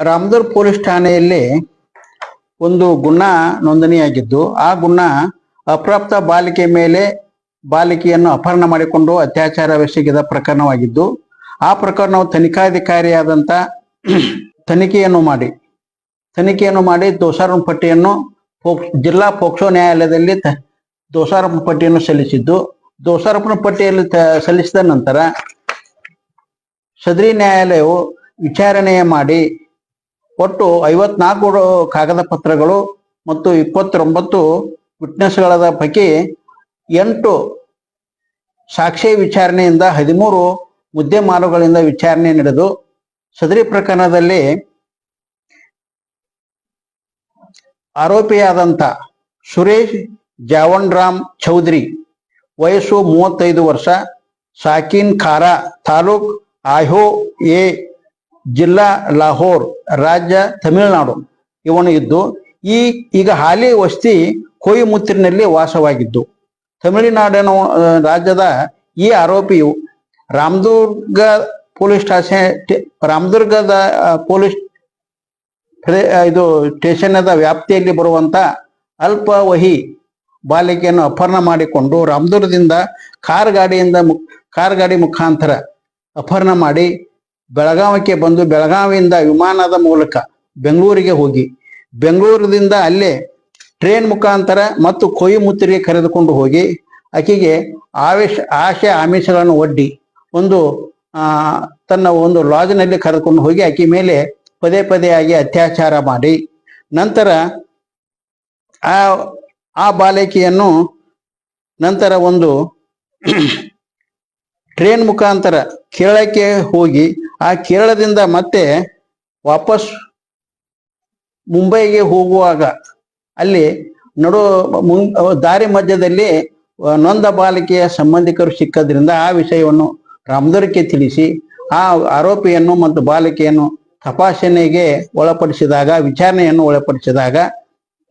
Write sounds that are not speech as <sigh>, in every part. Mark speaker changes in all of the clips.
Speaker 1: Ramdurg police ಠಾಣೆಯಲ್ಲಿ ಒಂದು ಗುಣ ನೋಂದಣಿಯಾಗಿದ್ದು, ಆ ಗುಣ ಅಪ್ರಾಪ್ತ ಬಾಲಿಕೆ ಮೇಲೆ ಬಾಲಿಕೆಯನ್ನು ಅಪಹರಣ ಮಾಡಿಕೊಂಡು ಅತ್ಯಾಚಾರ ಅತ್ಯಾಚಾರವೆಸಗಿದ ಪ್ರಕರಣವಾಗಿದ್ದು, ಆ ಪ್ರಕರಣವು ತನಿಖಾಧಿಕಾರಿಯಾದಂಥ ತನಿಖೆಯನ್ನು ಮಾಡಿ ತನಿಖೆಯನ್ನು ಮಾಡಿ ದೋಷಾರೋಪ ಪಟ್ಟಿಯನ್ನು ಜಿಲ್ಲಾ ಪೋಕ್ಸೋ ನ್ಯಾಯಾಲಯದಲ್ಲಿ ದೋಷಾರೋಪ ಪಟ್ಟಿಯನ್ನು ಸಲ್ಲಿಸಿದ್ದು, ದೋಷಾರೋಪಣ ಪಟ್ಟಿಯಲ್ಲಿ ಸಲ್ಲಿಸಿದ ನಂತರ ಸದರಿ ನ್ಯಾಯಾಲಯವು ವಿಚಾರಣೆಯ ಮಾಡಿ ಒಟ್ಟು ಐವತ್ನಾಲ್ಕು ಕಾಗದ ಪತ್ರಗಳು ಮತ್ತು ಇಪ್ಪತ್ತೊಂಬತ್ತು ವಿಟ್ನೆಸ್ಗಳ ಪೈಕಿ ಎಂಟು ಸಾಕ್ಷಿ ವಿಚಾರಣೆಯಿಂದ ಹದಿಮೂರು ಮುದ್ದೆಮಾರುಗಳಿಂದ ವಿಚಾರಣೆ ನಡೆದು ಸದರಿ ಪ್ರಕರಣದಲ್ಲಿ ಆರೋಪಿಯಾದಂಥ ಸುರೇಶ್ ಜಾವಣ್ರಾಮ್ ಚೌಧರಿ ವಯಸ್ಸು ಮೂವತ್ತೈದು ವರ್ಷ, ಸಾಕಿನ್ ಖಾರಾ ತಾಲೂಕ್ ಆಹೋ ಎ ಜಿಲ್ಲಾ ಲಾಹೋರ್, ರಾಜ್ಯ ತಮಿಳುನಾಡು ಇವನು ಇದ್ದು, ಈ ಈಗ ಹಾಲಿ ವಸ್ತಿ ಕೊಯಿಮುತ್ತೂರಿನಲ್ಲಿ ವಾಸವಾಗಿದ್ದು, ತಮಿಳುನಾಡಿನ ರಾಜ್ಯದ ಈ ಆರೋಪಿಯು ರಾಮದುರ್ಗ ಪೊಲೀಸ್ ಸ್ಟೇಷನ್ ರಾಮದುರ್ಗದ ಪೊಲೀಸ್ ಇದು ಸ್ಟೇಷನ್ದ ವ್ಯಾಪ್ತಿಯಲ್ಲಿ ಬರುವಂತ ಅಲ್ಪವಹಿ ಬಾಲಿಕೆಯನ್ನು ಅಪಹರಣ ಮಾಡಿಕೊಂಡು ರಾಮದುರ್ಗದಿಂದ ಕಾರ್ ಗಾಡಿಯಿಂದ ಕಾರ್ ಗಾಡಿ ಮುಖಾಂತರ ಅಪಹರಣ ಮಾಡಿ ಬೆಳಗಾವಿಗೆ ಬಂದು ಬೆಳಗಾವಿಯಿಂದ ವಿಮಾನದ ಮೂಲಕ ಬೆಂಗಳೂರಿಗೆ ಹೋಗಿ ಬೆಂಗಳೂರಿನಿಂದ ಅಲ್ಲೇ ಟ್ರೈನ್ ಮುಖಾಂತರ ಮತ್ತು ಕೊಯಿಮುತ್ತರಿಗೆ ಕರೆದುಕೊಂಡು ಹೋಗಿ, ಆಕೆಗೆ ಆವೇಶ, ಆಶೆ, ಆಮಿಷಗಳನ್ನು ಒಡ್ಡಿ, ಒಂದು ತನ್ನ ಒಂದು ಲಾಜ್ನಲ್ಲಿ ಕರೆದುಕೊಂಡು ಹೋಗಿ ಆಕೆ ಮೇಲೆ ಪದೇ ಪದೇ ಆಗಿ ಅತ್ಯಾಚಾರ ಮಾಡಿ. ನಂತರ ಆ ಆ ಬಾಲಕಿಯನ್ನು ನಂತರ ಒಂದು ಟ್ರೈನ್ ಮುಖಾಂತರ ಕೇರಳಕ್ಕೆ ಹೋಗಿ ಆ ಕೇರಳದಿಂದ ಮತ್ತೆ ವಾಪಸ್ ಮುಂಬೈಗೆ ಹೋಗುವಾಗ ಅಲ್ಲಿ ನಡು ದಾರಿ ಮಧ್ಯದಲ್ಲಿ ನೊಂದ ಬಾಲಿಕೆಯ ಸಂಬಂಧಿಕರು ಸಿಕ್ಕದ್ರಿಂದ ಆ ವಿಷಯವನ್ನು ರಾಮದುರ್ಗಕ್ಕೆ ತಿಳಿಸಿ, ಆ ಆರೋಪಿಯನ್ನು ಮತ್ತು ಬಾಲಿಕೆಯನ್ನು ತಪಾಸಣೆಗೆ ಒಳಪಡಿಸಿದಾಗ, ವಿಚಾರಣೆಯನ್ನು ಒಳಪಡಿಸಿದಾಗ,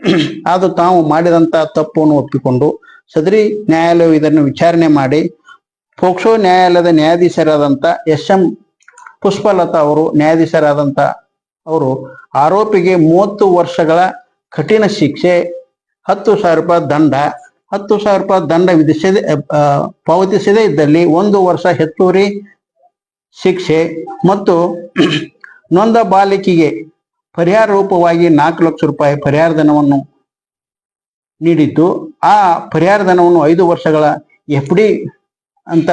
Speaker 1: <clears throat> ಅದು ತಾವು ಮಾಡಿದಂತ ತಪ್ಪನ್ನು ಒಪ್ಪಿಕೊಂಡು ಸದರಿ ನ್ಯಾಯಾಲಯವು ಇದನ್ನು ವಿಚಾರಣೆ ಮಾಡಿ, ಪೋಕ್ಸೋ ನ್ಯಾಯಾಲಯದ ನ್ಯಾಯಾಧೀಶರಾದಂಥ ಎಸ್ ಎಂ ಪುಷ್ಪಲತಾ ಅವರು ನ್ಯಾಯಾಧೀಶರಾದಂಥ ಅವರು ಆರೋಪಿಗೆ ಮೂವತ್ತು ವರ್ಷಗಳ ಕಠಿಣ ಶಿಕ್ಷೆ, ಹತ್ತು ಸಾವಿರ ರೂಪಾಯಿ ದಂಡ, ಹತ್ತು ಸಾವಿರ ರೂಪಾಯಿ ದಂಡ ವಿಧಿಸದೆ ಪಾವತಿಸದೆ ಇದ್ದಲ್ಲಿ ಒಂದು ವರ್ಷ ಹೆಚ್ಚುವರಿ ಶಿಕ್ಷೆ ಮತ್ತು ನೊಂದ ಬಾಲಕಿಗೆ ಪರಿಹಾರ ರೂಪವಾಗಿ ನಾಲ್ಕು ಲಕ್ಷ ರೂಪಾಯಿ ಪರಿಹಾರ ಧನವನ್ನು ನೀಡಿದ್ದು. ಆ ಪರಿಹಾರ ಧನವನ್ನು ಐದು ವರ್ಷಗಳ ಎಫ್ ಡಿ ಅಂತ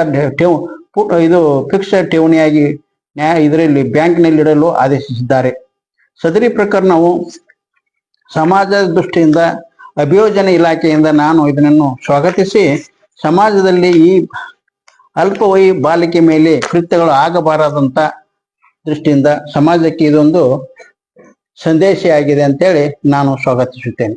Speaker 1: ಇದು ಫಿಕ್ಸ್ ಠೇವಣಿಯಾಗಿ ನ್ಯಾಯ ಇದರಲ್ಲಿ ಬ್ಯಾಂಕ್ನಲ್ಲಿಡಲು ಆದೇಶಿಸಿದ್ದಾರೆ. ಸದರಿ ಪ್ರಕರಣವು ಸಮಾಜದ ದೃಷ್ಟಿಯಿಂದ ಅಭಿಯೋಜನೆ ಇಲಾಖೆಯಿಂದ ನಾನು ಇದನ್ನು ಸ್ವಾಗತಿಸಿ, ಸಮಾಜದಲ್ಲಿ ಈ ಅಲ್ಪವಯಿ ಬಾಲಿಕೆ ಮೇಲೆ ಕೃತ್ಯಗಳು ಆಗಬಾರದಂತ ದೃಷ್ಟಿಯಿಂದ ಸಮಾಜಕ್ಕೆ ಇದೊಂದು ಸಂದೇಶ ಅಂತೇಳಿ ನಾನು ಸ್ವಾಗತಿಸುತ್ತೇನೆ.